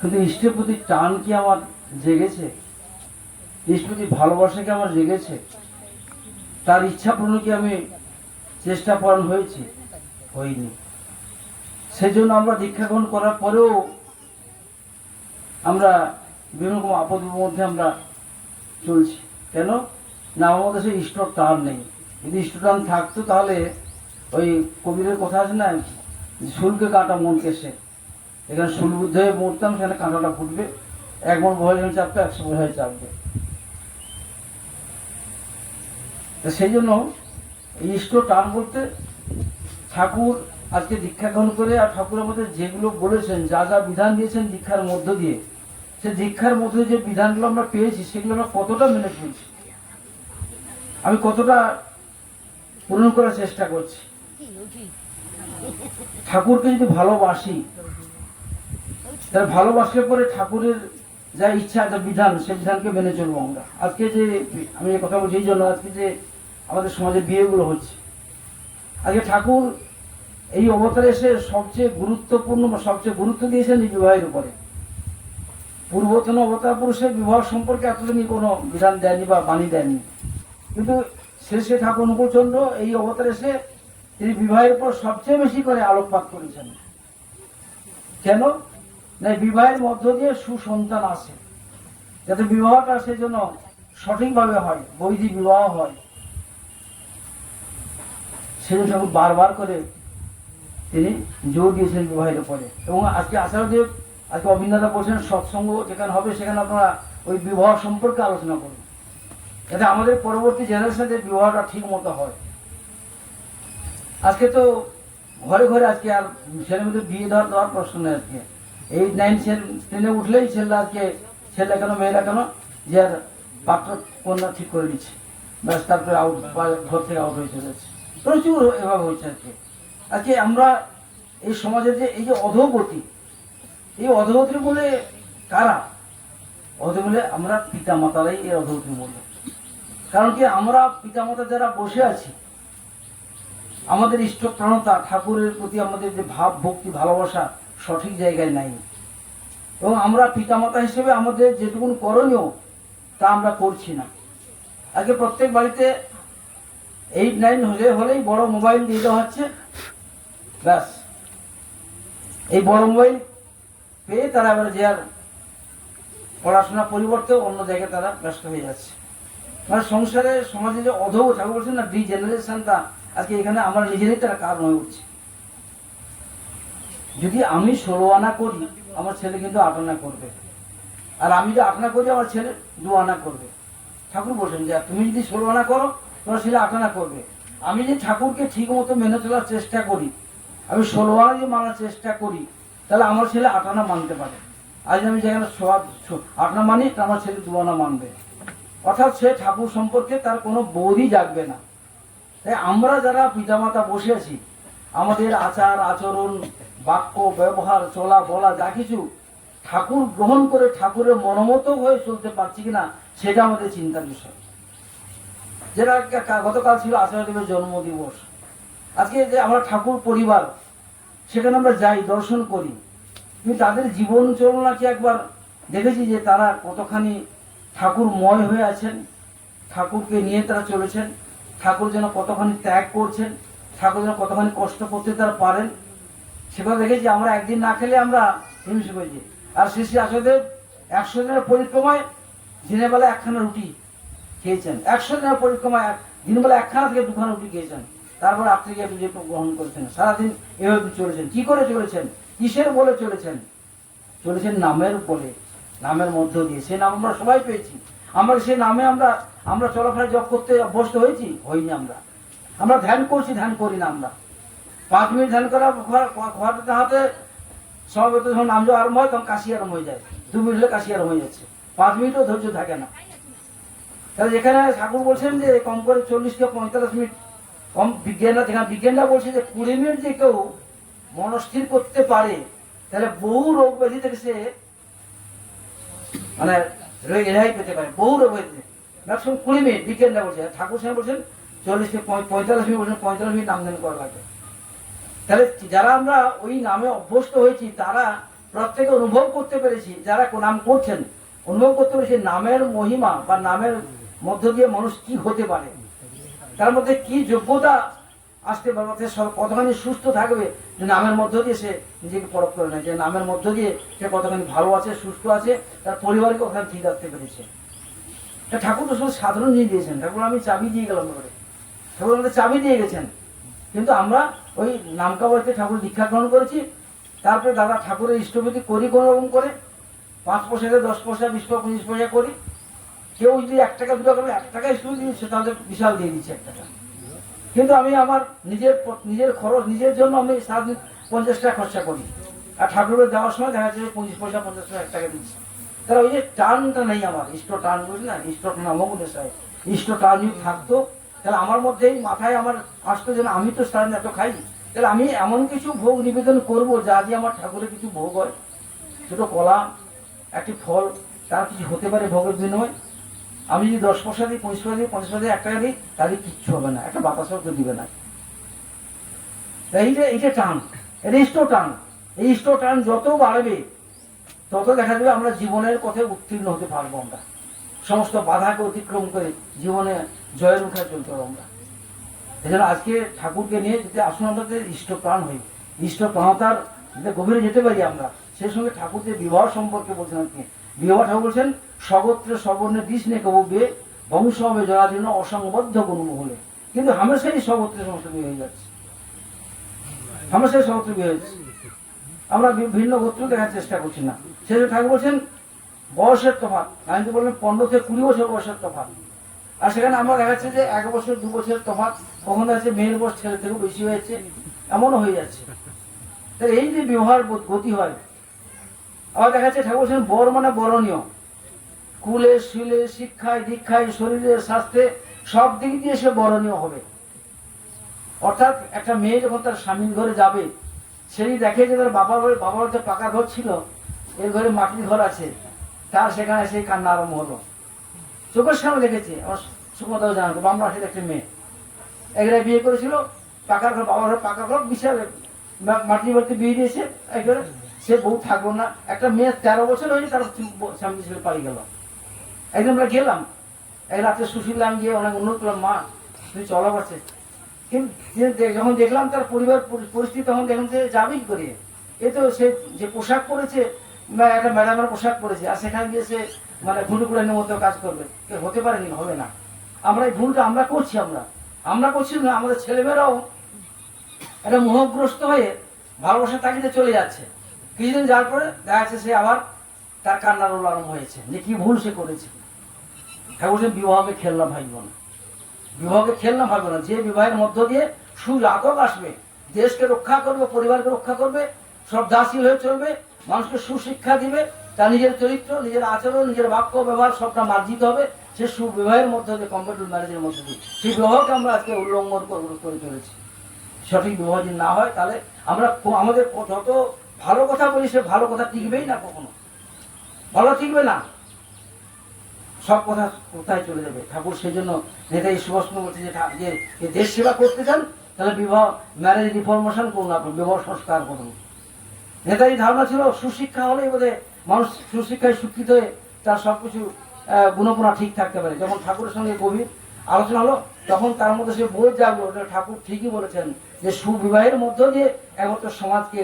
কিন্তু ইষ্টের প্রতি টান কি আমার জেগেছে? ইষ্টের প্রতি ভালোবাসা কি আমার জেগেছে? তার ইচ্ছা পূর্ণ কি আমি চেষ্টা পূরণ হয়েছি? হইনি সেজন্য আমরা দীক্ষা গ্রহণ করার পরেও আমরা বিভিন্ন রকম আপদের মধ্যে আমরা চলছি। কেন? না, আমাদের সেই ইষ্টর টান নেই। যদি ইষ্ট টান থাকতো তাহলে ওই কবিরের কথা আছে না শুলকে কাটা মন কেসে এখানে শুলবুদ্ধ হয়ে মরতাম সেখানে কাঁটাটা ফুটবে। এক মন ভয় যখন চাপবে একশো ভয় চাপবে। সেই জন্য ইষ্ট টান বলতে ঠাকুর আজকে দীক্ষা গ্রহণ করে আর ঠাকুর আমাদের যেগুলো বলেছেন, যা যা বিধান দিয়েছেন দীক্ষার মধ্য দিয়ে, সে দীক্ষার মধ্যে যে বিধানগুলো আমরা পেয়েছি, সেগুলো আমরা কতটা মেনে চলছি? আমি কতটা পূরণ করার চেষ্টা করছি? ঠাকুরকে যদি ভালোবাসি তাহলে ভালোবাসলে পরে ঠাকুরের যা ইচ্ছা যা বিধান, সে বিধানকে মেনে চলবো আমরা। আজকে যে আমি কথা বলছি, এই জন্য আজকে যে আমাদের সমাজে বিয়েগুলো হচ্ছে, আজকে ঠাকুর এই অবতারে এসে সবচেয়ে গুরুত্বপূর্ণ বা সবচেয়ে গুরুত্ব দিয়েছেন এই বিবাহের উপরে। পূর্বতন অবতার পুরুষের বিবাহ সম্পর্কে এতদিনই কোনো বিধান দেয়নি বা বাণী দেয়নি। কিন্তু শেষে ঠাকুর অনুকূলচন্দ্র এই অবতারে এসে তিনি বিবাহের উপর সবচেয়ে বেশি করে আলোকপাত করেছেন। কেন? বিবাহের মধ্য দিয়ে সুসন্তান আসে যাতে বিবাহটা সেজন্য সঠিকভাবে হয় বৈদিক বিবাহ হয়। সেজন্য বারবার করে তিনি জোর দিয়েছেন বিবাহের উপরে। এবং আজকে আচার্যদেব আজকে অভিনেতা বলছেন, সৎসঙ্গ যেখানে হবে সেখানে আপনারা ওই বিবাহ সম্পর্কে আলোচনা করুন। যাতে আমাদের পরবর্তী জেনারেশনের বিবাহটা ঠিক মতো হয়। আজকে তো ঘরে ঘরে আজকে আর ছেলে মেয়েদের বিয়ে দেওয়ার দেওয়ার প্রশ্ন নেই আজকে। এইট নাইন টেনে উঠলেই ছেলেরা আজকে ছেলে কেন, মেয়েরা কেন, যে আর পাত্র কন্যা ঠিক করে দিচ্ছে ব্যাস, তারপরে আউট ঘর থেকে আউট হয়ে চলে যাচ্ছে। প্রচুর এভাবে হচ্ছে আজকে আজকে আমরা এই সমাজের যে এই যে অধোগতি এই অধোগতির বলে কারা? অধো বলে আমরা পিতা মাতারাই এই অধোগতির মূল্য কারণ কি আমরা পিতা মাতা যারা বসে আছি, আমাদের ইষ্টপ্রাণতা, ঠাকুরের প্রতি আমাদের যে ভাব, ভক্তি, ভালোবাসা সঠিক জায়গায় নাই। এবং আমরা পিতামাতা হিসেবে আমাদের যেটুকুন করণীয়, তা আমরা করছি না। আগে প্রত্যেক বাড়িতে এইট নাইন হলে, হলেই বড় মোবাইল দিয়ে দেওয়া হচ্ছে। ব্যাস। এই বড় মোবাইল পেয়ে তারা এবার যে আর পড়াশোনা পরিবর্তে অন্য জায়গায় তারা ব্যস্ত হয়ে যাচ্ছে। মানে সংসারে, সমাজে যে অধৌ ঠাকুর বলছেন না ডি জেনারেশনটা আজকে এখানে আমরা নিজেরই তারা কারণ হয়ে উঠছে। যদি আমি ষোলো আনা করি, আমার ছেলে কিন্তু আট আনা করবে। আর আমি যদি আট আনা করি, আমার ছেলে দু আনা করবে। ঠাকুর বলছেন যে তুমি যদি ষোলো আনা করো, তোমার ছেলে আট আনা করবে। আমি যদি ঠাকুরকে ঠিক মতো মেনে চলার চেষ্টা করি, আমি ষোলো আনা যদি মানার চেষ্টা করি, তাহলে আমার ছেলে আট আনা মানতে পারে। আজ আমি যেখানে আট আনা মানি তা আমার ছেলে দু আনা মানবে। অর্থাৎ সে ঠাকুর সম্পর্কে তার কোনো বোধই জাগবে না। তাই আমরা যারা পিতামাতা বসে আছি, আমাদের আচার, আচরণ বাক্য, ব্যবহার, চলা, বলা, যা কিছু ঠাকুর গ্রহণ করে ঠাকুরের মনোমত হয়ে চলতে পারছি কিনা, সেটা আমাদের চিন্তার বিষয়। যেটা গতকাল ছিল আচার্যদেবের জন্ম দিবস আজকে যে আমরা ঠাকুর পরিবার, সেখানে আমরা যাই, দর্শন করি। কিন্তু তাদের জীবন চলনা কি একবার দেখেছি যে তারা কতখানি ঠাকুরময় হয়ে আছেন, ঠাকুরকে নিয়ে তারা চলেছেন, ঠাকুর যেন কতখানি ত্যাগ করছেন, ঠাকুর যেন কতখানি কষ্ট করতে তারা পারেন। সেগুলো দেখেছি আমরা একদিন না খেলে আমরা হিমশে হয়েছি আর শ্রী শ্রী আসদেব একশো দিনের পরিক্রমায় দিনের বেলা একখানা রুটি খেয়েছেন। একশো দিনের পরিক্রমায় এক- দিনের বেলা একখানা থেকে দুখানা রুটি খেয়েছেন। তারপর রাত্রে গিয়ে বিজয় গ্রহণ করেছেন। সারাদিন এভাবে চলেছেন। কি করে চলেছেন? কিসের বলে চলেছেন? চলেছেন নামের বলে। নামের মধ্য দিয়ে। সে নাম আমরা সবাই পেয়েছি। আমরা সে নামে আমরা আমরা চলাফেরা জব করতে অভ্যস্ত হয়েছি, হইনি আমরা। আমরা ধ্যান করছি, ধ্যান করি না আমরা। পাঁচ মিনিট ধ্যান করা ঘরতে হাতে সমাবেত যখন নাম আরম্ভ হয়, তখন কাশি আরম্ভ হয়ে যায়। দু মিনিট হলে কাশি আরম্ভ হয়ে যাচ্ছে। পাঁচ মিনিটও ধৈর্য থাকে না। তাহলে যেখানে ঠাকুর বলছেন যে, কম করে চল্লিশ থেকে পঁয়তাল্লিশ মিনিট, কম বিজ্ঞানরা, যেখানে বিজ্ঞানরা বলছে যে, কুড়ি মিনিট যে কেউ মনস্থির করতে পারে, তাহলে বহু রোগ ব্যাধি থেকে সে মানে রেহাই পেতে পারে, বহু রোগ ব্যাধি ম্যাক্সিমাম কুড়ি মিনিট, বিজ্ঞানরা বলছে। ঠাকুর সাহেব বলছেন, চল্লিশ থেকে পঁয়তাল্লিশ মিনিট বলছেন, পঁয়তাল্লিশ মিনিট নাম ধ্যান করা লাগে তাহলে যারা আমরা ওই নামে অভ্যস্ত হয়েছি, তারা প্রত্যেকে অনুভব করতে পেরেছি, যারা নাম করছেন, অনুভব করতে পেরেছি নামের মহিমা বা নামের মধ্য দিয়ে মানুষ কি হতে পারে। তার মধ্যে কি যোগ্যতা আসতে পারে, অর্থাৎ সব কতখানি সুস্থ থাকবে, যে নামের মধ্য দিয়ে সে নিজেকে পরখ করে নেয়, যে নামের মধ্য দিয়ে সে কতখানি ভালো আছে, সুস্থ আছে, তার পরিবারকে ওখানে ঠিক রাখতে পেরেছে। ঠাকুর তো শুধু সাধারণ নিয়ে দিয়েছেন ঠাকুর আমি চাবি দিয়ে গেলাম করে ঠাকুর আমাদের চাবি দিয়ে গেছেন, কিন্তু আমরা ওই নামকা বাড়িতে ঠাকুর দীক্ষা গ্রহণ করেছি। তারপরে দাদা ঠাকুরের ইষ্টবিধি করি কোনো রকম করে। পাঁচ পয়সা দশ পয়সা, বিশ পয়সা, পঁচিশ পয়সা করি। কেউ যদি এক টাকা, দু টাকা, এক টাকা ইষ্টবিধি দিচ্ছে তাহলে বিশাল দিয়ে দিচ্ছে এক টাকা। কিন্তু আমি আমার নিজের নিজের খরচ, নিজের জন্য আমি সারাদিন পঞ্চাশ টাকা খরচা করি। আর ঠাকুরের দেওয়ার সময় দেখা যাচ্ছে পঁচিশ পয়সা, পঞ্চাশ টাকা এক টাকা দিচ্ছি। তাহলে ওই যে টানটা নেই আমার, ইষ্ট টান, বুঝলি না? ইষ্ট টান অমগুণের সাহেব। ইষ্ট টান যদি থাকতো তাহলে আমার মধ্যেই মাথায় আমার আসতো যে না, আমি তো সারাদিন এত খাই তাহলে আমি এমন কিছু ভোগ নিবেদন করব যা দিয়ে আমার ঠাকুরের কিছু ভোগ হয়। ছোটো কলা একটি ফল তার কিছু হতে পারে ভোগের বিনিময়। আমি যদি দশ পয়সা দিই পঁচিশ পয়সা দিই পঞ্চাশ পয়সা এক টাকা দিই তাহলে কিচ্ছু হবে না। একটা বাতাসও দিবে না। এইটা এইটা টান। এটা ইষ্ট টান। এই ইষ্ট টান যত বাড়বে তত দেখা যাবে আমরা জীবনের পথে উত্তীর্ণ হতে পারব আমরা। সমস্ত বাধাকে অতিক্রম করে জীবনে জয়ের উঠে চলতে পারব আমরা এই জন্য আজকে ঠাকুরকে নিয়ে যদি আসুন আমরা, যে ইষ্ট প্রাণ হই, ইষ্ট প্রাণতার যে গভীরে যেতে পারি আমরা, সেই সঙ্গে ঠাকুর যে বিবাহ সম্পর্কে বলছেন আপনি। বিবাহ ঠাকুর বলছেন, সগত্র সবর্ণে কৃষ্ণে কববে বংশ হবে জরাজীর্ণ অসংবদ্ধ কোনো হলে কিন্তু হামেশাই সগত্রে সমস্ত বিয়ে হয়ে যাচ্ছে। হামেশাই সগত্র বিয়ে হয়েছে আমরা ভিন্ন গোত্র দেখার চেষ্টা করছি না। সেই ঠাকুর বলছেন, বয়সের তফাৎ। আমি তো বললাম, পনেরো থেকে কুড়ি বছর বয়সের তফাৎ। আর সেখানে আমরা দেখাচ্ছে যে এক বছর, দু বছরের তফাৎ। কখনো আছে মেয়ের বয়স ছেলে থেকেও বেশি হয়েছে, এমনও হয়ে যাচ্ছে। তাই এই যে ব্যবহার গতি হয়, আবার দেখা যাচ্ছে ঠাকুর বলছেন, বর মানে বরণীয়। কুলে, শুলে, শিক্ষায়, দীক্ষায়, শরীরে, স্বাস্থ্যে, সব দিক দিয়ে সে বরণীয় হবে। অর্থাৎ একটা মেয়ে যখন তার স্বামীর ঘরে যাবে, সেই দেখে যে তার বাবার ঘরে বাবার ঘরে পাকা ঘর ছিল, এর ঘরে মাটির ঘর আছে, তার সেখানে সেই কান্না আরম্ভ হলো। চোখের সামনে দেখেছি, আমার সুমতাও জানাতো বামরা সেটা একটা মেয়ে। এগুলো বিয়ে করেছিল পাকার ঘর, বাবার ঘর পাকা ঘর, বিশাল মাটির বাড়িতে বিয়ে দিয়েছে, একবারে। সে বউ থাকব না। একটা মেয়ে তেরো বছর হয়েছে, তার স্বামী ছেলে পালিয়ে গেল। একদিন আমরা গেলাম, এক রাতে সুশীল আমি গিয়ে অনেক উন্নত করলাম মা তুই চলা পারছে কিন্তু যখন দেখলাম তার পরিবার পরিস্থিতি, তখন দেখলাম যে যাবে কি করে? এ তো সে যে পোশাক পরেছে একটা ম্যাডামের পোশাক পরেছে, আর সেখানে গিয়ে সে মানে ঘুটুকুড়ানির মতো কাজ করবে। হতে পারেনি হবে না। আমরা এই ভুলটা আমরা করছি আমরা। আমরা করছি না, আমাদের ছেলেমেয়েরাও একটা মোহগ্রস্ত হয়ে ভালোবাসা তাকিতে চলে যাচ্ছে। কিছুদিন যাওয়ার পরে দেখা যাচ্ছে সে আবার তার কান্নার আরম্ভ হয়েছে। যে কি ভুল সে করেছে। ঠাকুর বিবাহকে খেলনা ভাইব না। বিবাহকে খেলনা ভাববে না। যে বিবাহের মধ্য দিয়ে সুজাতক আসবে, দেশকে রক্ষা করবে, পরিবারকে রক্ষা করবে দাসী হয়ে চলবে, মানুষকে সুশিক্ষা দিবে তার নিজের চরিত্র, নিজের আচরণ, নিজের বাক্য ব্যবহার সবটা মার্জিত হবে। সে সুবিবাহের মধ্য দিয়ে কম্পিউটার ম্যারেজের মধ্য দিয়ে। সেই বিবাহকে আমরা আজকে উল্লঙ্ঘন করে- চলেছি। সঠিক বিবাহ যদি না হয়, তাহলে আমরা আমাদের যত ভালো কথা বলি, সে ভালো কথা টিকবেই না কখনো। ভালো টিকবে না। সব কথা কোথায় চলে যাবে? ঠাকুর সেই জন্য নেতাজি সুভাষচন্দ্র বলছে যে যে দেশ সেবা করতে চান, তাহলে বিবাহ ম্যারেজ রিফরমেশন করুন আপনি বিবাহ সংস্কার করুন। নেতাজি ধারণা ছিল, সুশিক্ষা হলেই বোধহয় মানুষ সুশিক্ষায় শিক্ষিত হয়ে তার সব কিছু গুণপনা ঠিক থাকতে পারে। যখন ঠাকুরের সঙ্গে গভীর আলোচনা হলো, তখন তার মধ্যে সে বোধ জাগলো ঠাকুর ঠিকই বলেছেন যে সুবিবাহের মধ্য দিয়ে একমাত্র সমাজকে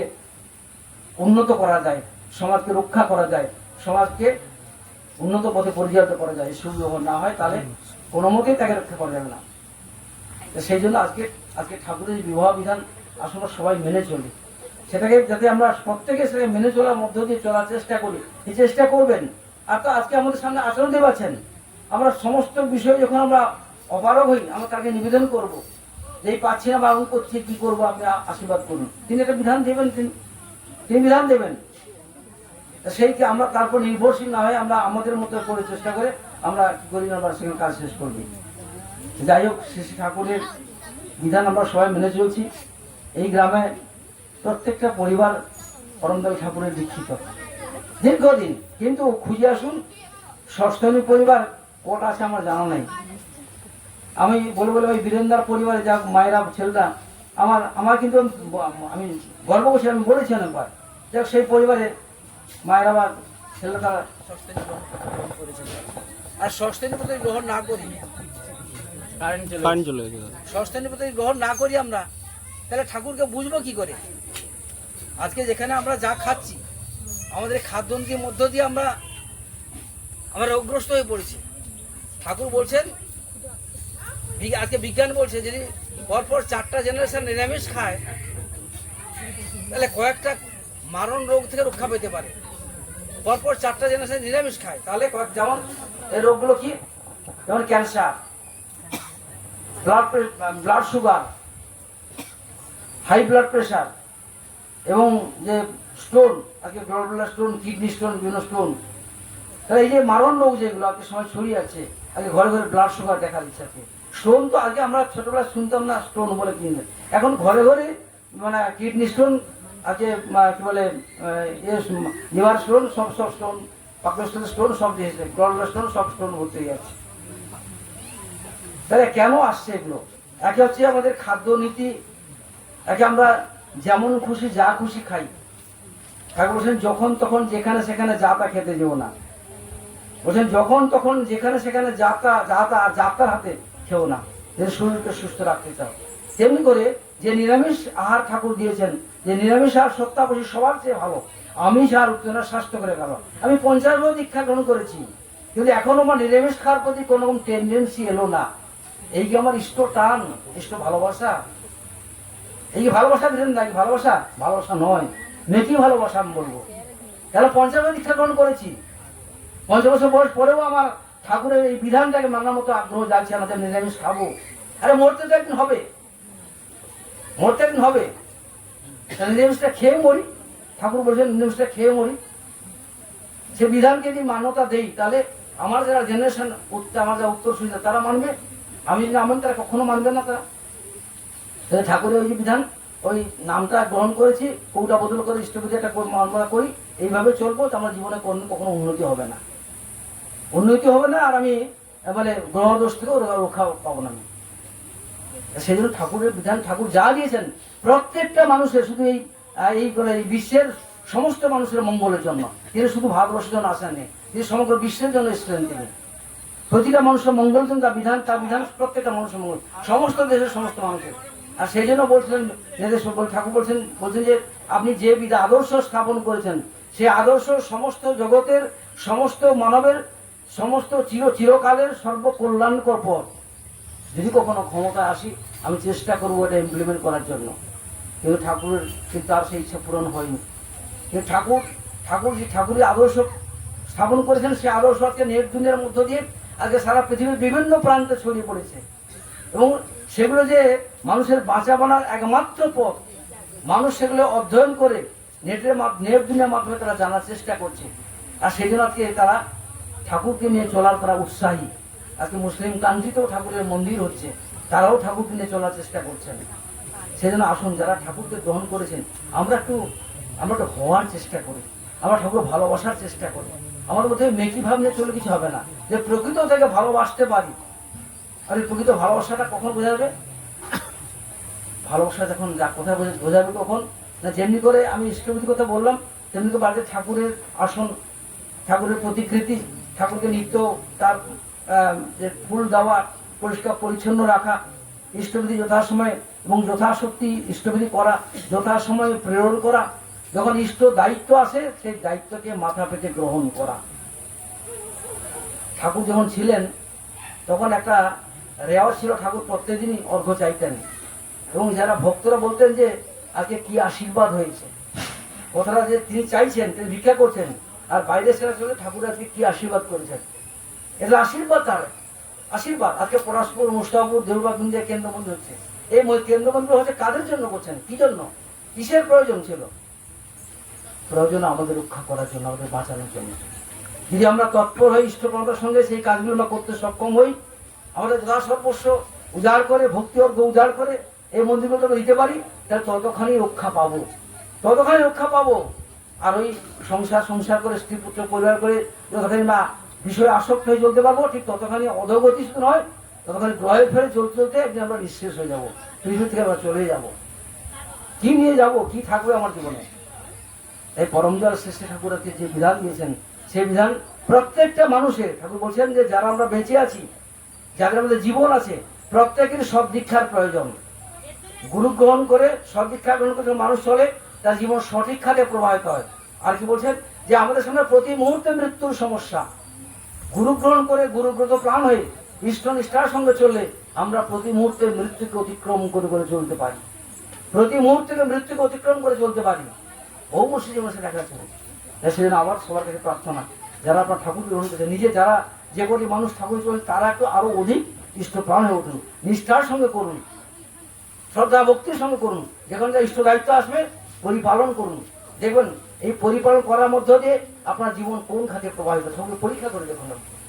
উন্নত করা যায়, সমাজকে রক্ষা করা যায়, সমাজকে উন্নত পথে পরিচালিত করা যায়। সুবিবাহ না হয়, তাহলে কোনো মতেই তাকে রক্ষা করা যাবে না। সেই জন্য আজকে আজকে ঠাকুরের বিবাহ বিধান আসলে সবাই মেনে চলি। সেটাকে যাতে আমরা প্রত্যেকে সেটাকে মেনে চলার মধ্য দিয়ে চলার চেষ্টা করি। এই চেষ্টা করবেন। আর তো আজকে আমাদের সামনে আচরণ দিয়ে পাচ্ছেন আমরা সমস্ত বিষয়ে যখন আমরা অপারগ হই, আমরা তাকে নিবেদন করব। যেই পাচ্ছি না বা করছি, কি করব, আপনি আশীর্বাদ করুন। তিনি একটা বিধান দেবেন, তিনি বিধান দেবেন। সেইকে আমরা তারপর নির্ভরশীল না হয়ে আমরা আমাদের মতো করে চেষ্টা করে আমরা না আমরা সেখানে কাজ শেষ করবি। যাই হোক শ্রী ঠাকুরের বিধান আমরা সবাই মেনে চলছি। এই গ্রামে প্রত্যেকটা পরিবার পরমদাল ঠাকুরের দীক্ষিত। দীর্ঘদিন কিন্তু খুঁজে আসুন ষষ্ঠমী পরিবার কটা আছে আমার জানা নাই। আমি বলব বলে ওই বীরেন্দার পরিবারে যা মায়েরা ছেলেরা আমার আমার কিন্তু আমি- আমি গর্ব করছি আমি বলেছি অনেকবার যাক সেই পরিবারে মায়ের আবার ছেলে তারা আর ষষ্ঠী প্রতি গ্রহণ না করি কারেন্ট চলে কারেন্ট চলে গেছে। ষষ্ঠী প্রতি গ্রহণ না করি আমরা তাহলে ঠাকুরকে বুঝব কি করে? আজকে যেখানে আমরা যা খাচ্ছি, আমাদের খাদ্যনীতির মধ্য দিয়ে আমরা আমরা রোগগ্রস্ত হয়ে পড়েছি। ঠাকুর বলছেন আজকে বিজ্ঞান বলছে, যদি পরপর চারটা জেনারেশন নিরামিষ খায়, তাহলে কয়েকটা মারণ রোগ থেকে রক্ষা পেতে পারে। পরপর চারটা জেনারেশন নিরামিষ খায়, তাহলে কয়েক যেমন এই রোগগুলো কি? যেমন cancer blood blood sugar high blood pressure এবং যে স্টোন আজকে blood blood stone kidney stone বিভিন্ন স্টোন তাহলে এই যে মারণ রোগ যেগুলো আজকে সময় ছড়িয়ে আছে, আগে ঘরে ঘরে ব্লাড সুগার দেখা দিচ্ছে আজকে। স্টোন তো আগে আমরা ছোটবেলায় শুনতাম না স্টোন বলে কিনলে এখন ঘরে ঘরে মানে কিডনি স্টোন আছে কি বলে লিভার স্টোন সব সব স্টোন পাকস্থলী স্টোন সব দিয়েছে। গল স্টোন সব স্টোন ভর্তি হয়ে যাচ্ছে তাহলে কেন আসছে এগুলো? একে হচ্ছে আমাদের খাদ্য নীতি একে আমরা যেমন খুশি, যা খুশি খাই। ঠাকুর বলছেন, যখন তখন যেখানে সেখানে যা তা খেতে যেও না। বলছেন, যখন তখন যেখানে সেখানে যা তা যা তা আর যা তার হাতে খেও না। যে শরীরকে সুস্থ রাখতে চাও। তেমনি করে যে নিরামিষ আহার ঠাকুর দিয়েছেন, যে নিরামিষ আহার সত্যাবশী সবার চেয়ে ভালো। আমিষ আর উত্তেজনা স্বাস্থ্য করে ভালো আমি পঞ্চাশ বছর দীক্ষা গ্রহণ করেছি, কিন্তু এখনও আমার নিরামিষ খাওয়ার প্রতি কোনো রকম টেন্ডেন্সি এলো না। এই কি আমার ইষ্ট টান, ইষ্ট ভালোবাসা? এই ভালোবাসা দিলেন নাকি? ভালোবাসা? ভালোবাসা নয়। মেকি ভালোবাসা আমি বলব। তাহলে পঞ্চাশ বছর দীক্ষা গ্রহণ করেছি। পঞ্চাশ বছর বয়স পরেও আমার ঠাকুরের এই বিধানটাকে মানার মতো আগ্রহ যাচ্ছে আমাদের নিরামিষ খাব। আরে মরতে তো একদিন হবে। মরতে একদিন হবে। নিরামিষটা খেয়ে মরি। ঠাকুর বলছেন, নিরামিষটা খেয়ে মরি। সে বিধানকে যদি মান্যতা দেই, তাহলে আমার যারা জেনারেশন আমার যারা উত্তর সুবিধা তারা মানবে? আমি যদি না তারা কখনো মানবে না তারা? ঠাকুরের ওই যে বিধান, ওই নামটা গ্রহণ করেছি, কৌটা বদল করে ইষ্টবিধিটা আমরা করি, এইভাবে চলবো তো আমার জীবনে কোনো কখনো উন্নতি হবে না। উন্নতি হবে না আর আমি মানে গ্রহদোষ থেকেও রক্ষা পাবো না আমি। সেই জন্য ঠাকুরের বিধান, ঠাকুর যা দিয়েছেন, প্রত্যেকটা মানুষের শুধু এই এই বলে এই বিশ্বের সমস্ত মানুষের মঙ্গলের জন্য। তিনি শুধু ভারতবর্ষের জন্য আসেননি তিনি সমগ্র বিশ্বের জন্য এসেছিলেন তিনি। প্রতিটা মানুষের মঙ্গল জন্য বিধান তার বিধান, প্রত্যেকটা মানুষের মঙ্গল, সমস্ত দেশের সমস্ত মানুষের। আর সেই জন্য বলছিলেন নেদেশ ঠাকুর বলছেন বলছেন যে আপনি যে বিধা আদর্শ স্থাপন করেছেন সেই আদর্শ সমস্ত জগতের, সমস্ত মানবের, সমস্ত চির চিরকালের সর্বকল্যাণকর পথ। যদি কখনো ক্ষমতা আসি, আমি চেষ্টা করব এটা ইমপ্লিমেন্ট করার জন্য। কিন্তু ঠাকুরের কিন্তু তার সেই ইচ্ছা পূরণ হয়নি। কিন্তু ঠাকুর ঠাকুর যে ঠাকুরের আদর্শ স্থাপন করেছেন সেই আদর্শ আজকে নেট দুনিয়ার মধ্য দিয়ে আজকে সারা পৃথিবীর বিভিন্ন প্রান্তে ছড়িয়ে পড়েছে। এবং সেগুলো যে মানুষের বাঁচা বানার একমাত্র পথ। মানুষ সেগুলো অধ্যয়ন করে নেটের নেট দুনিয়ার মাধ্যমে তারা জানার চেষ্টা করছে। আর সেই জন্য আজকে তারা ঠাকুরকে নিয়ে চলার তারা উৎসাহী। আজকে মুসলিম কান্ট্রিতেও ঠাকুরের মন্দির হচ্ছে, তারাও ঠাকুরকে নিয়ে চলার চেষ্টা করছেন। সেই জন্য আসুন, যারা ঠাকুরকে গ্রহণ করেছেন, আমরা একটু আমরা একটু হওয়ার চেষ্টা করি। আমরা ঠাকুর ভালোবাসার চেষ্টা করি। আমার মধ্যে মেকি ভাব নিয়ে চলে কিছু হবে না। যে প্রকৃত থেকে ভালোবাসতে পারি। আর এই প্রকৃত ভালোবাসাটা কখন বোঝা যাবে? ভালোবাসা যখন যা বোঝা- বোঝাবে কখন, না যেমনি করে আমি ইষ্টবিধি কথা বললাম, তেমনি করে বাড়িতে ঠাকুরের আসন, ঠাকুরের প্রতিকৃতি, ঠাকুরকে নিত্য তার যে ফুল দেওয়া, পরিষ্কার পরিচ্ছন্ন রাখা ইষ্টবিধি যথাসময়ে এবং যথাশক্তি ইষ্টবিধি করা, যথাসময়ে প্রেরণ করা, যখন ইষ্ট দায়িত্ব আসে, সেই দায়িত্বকে মাথা পেতে গ্রহণ করা। ঠাকুর যখন ছিলেন, তখন একটা রেওয়াজ ছিল, ঠাকুর প্রত্যেকদিনই অর্ঘ্য চাইতেন। এবং যারা ভক্তরা বলতেন যে, আজকে কি আশীর্বাদ হয়েছে? কথাটা যে তিনি চাইছেন, তিনি ভিক্ষা করছেন, আর বাইরে সেরা চলে ঠাকুর আজকে কি আশীর্বাদ করেছেন? এটা আশীর্বাদ তার। আশীর্বাদ। আজকে পরস্পর মুস্তাপুর দেউলবাগ ইন্ডিয়া কেন্দ্রবন্ধু হচ্ছে। এই কেন্দ্রবন্ধু হচ্ছে কাদের জন্য করছেন? কি জন্য? কিসের প্রয়োজন ছিল? প্রয়োজন আমাদের রক্ষা করার জন্য, আমাদের বাঁচানোর জন্য। যদি আমরা তৎপর হই ইষ্টপরতার সঙ্গে, সেই কাজগুলো আমরা করতে সক্ষম হই, আমাদের যথা সর্বস্ব উজাড় করে, ভক্তি অর্ঘ উজাড় করে এই মন্দিরগুলো দিতে পারি, তাহলে ততখানি রক্ষা পাবো। ততখানি রক্ষা পাবো। আর ওই সংসার সংসার করে, স্ত্রী, পুত্র, পরিবার করে যতখানি না বিষয়ে আসক্ত হয়ে চলতে পারব, ঠিক ততখানি অধগতি নয়, ততখানি গ্রহের ফেরে চলতে চলতে একদিন আমরা নিঃশেষ হয়ে যাব, পৃথিবী থেকে আমরা চলে যাব। কি নিয়ে যাব, কি থাকবে আমার জীবনে? এই পরমদয়াল শ্রেষ্ঠ ঠাকুরকে যে বিধান দিয়েছেন, সেই বিধান প্রত্যেকটা মানুষের, ঠাকুর বলছেন যে যারা আমরা বেঁচে আছি, যাদের আমাদের জীবন আছে, প্রত্যেকের সব দীক্ষার প্রয়োজন। গুরু গ্রহণ করে সব দীক্ষা গ্রহণ করে মানুষ চলে, তার জীবন সঠিক খাতে প্রবাহিত হয়। আর কি বলছেন? যে আমাদের সামনে প্রতি মুহূর্তে মৃত্যুর সমস্যা। গুরু গ্রহণ করে গুরুগ্রত প্রাণ হয়ে ইষ্ট নিষ্ঠার সঙ্গে চললে আমরা প্রতি মুহূর্তে মৃত্যুকে অতিক্রম করে করে চলতে পারি। প্রতি মুহূর্তে মৃত্যুকে অতিক্রম করে চলতে পারি অবশ্যই জীবনে সেটা দেখা যাচ্ছে। সেজন্য আবার সবার কাছে প্রার্থনা, যারা আপনার ঠাকুর গ্রহণ করেছে নিজে যারা যে কটি মানুষ ঠাকুর চলে তারা একটু আরও অধিক ইষ্ট প্রাণ হয়ে উঠুন, নিষ্ঠার সঙ্গে করুন। শ্রদ্ধা ভক্তির সঙ্গে করুন যখন ইষ্ট দায়িত্ব আসবে, পরিপালন করুন দেখবেন, এই পরিপালন করার মধ্য দিয়ে আপনার জীবন কোন খাতে প্রবাহিত সঙ্গে পরীক্ষা করে দেখুন আপনি।